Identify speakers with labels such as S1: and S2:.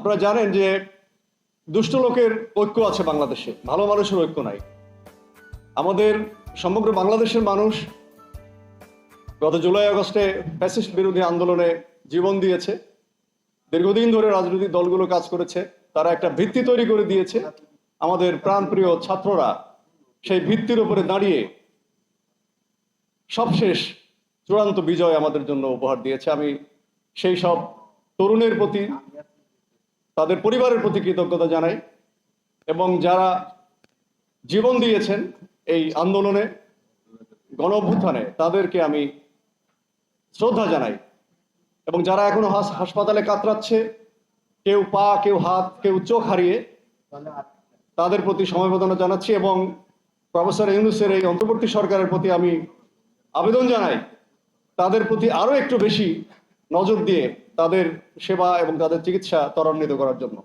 S1: আপনারা জানেন যে দুষ্ট লোকের ঐক্য আছে বাংলাদেশে, ভালো মানুষের ঐক্য নাই। আমাদের সমগ্র বাংলাদেশের মানুষ গত জুলাই আগস্টে ফ্যাসিস্ট বিরোধী আন্দোলনে জীবন দিয়েছে। দীর্ঘদিন ধরে রাজনৈতিক দলগুলো কাজ করেছে, তারা একটা ভিত্তি তৈরি করে দিয়েছে। আমাদের প্রাণপ্রিয় ছাত্ররা সেই ভিত্তির উপরে দাঁড়িয়ে সবশেষ চূড়ান্ত বিজয় আমাদের জন্য উপহার দিয়েছে। আমি সেই সব তরুণের প্রতি তাদের পরিবারের প্রতি কৃতজ্ঞতা জানাই এবং যারা জীবন দিয়েছেন এই আন্দোলনে, গণ অভ্যুত্থানে, তাদেরকে আমি শ্রদ্ধা জানাই। এবং যারা এখনও হাস- হাসপাতালে কাতরাচ্ছে, কেউ পা, কেউ হাত, কেউ চোখ হারিয়ে, তাদের প্রতি সমবেদনা জানাচ্ছি এবং প্রফেসর ইউনুসের এই অন্তর্বর্তী সরকারের প্রতি আমি আবেদন জানাই। তাদের প্রতি আরও একটু বেশি নজর দিয়ে তাদের সেবা এবং তাদের চিকিৎসা ত্বরান্বিত করার জন্য।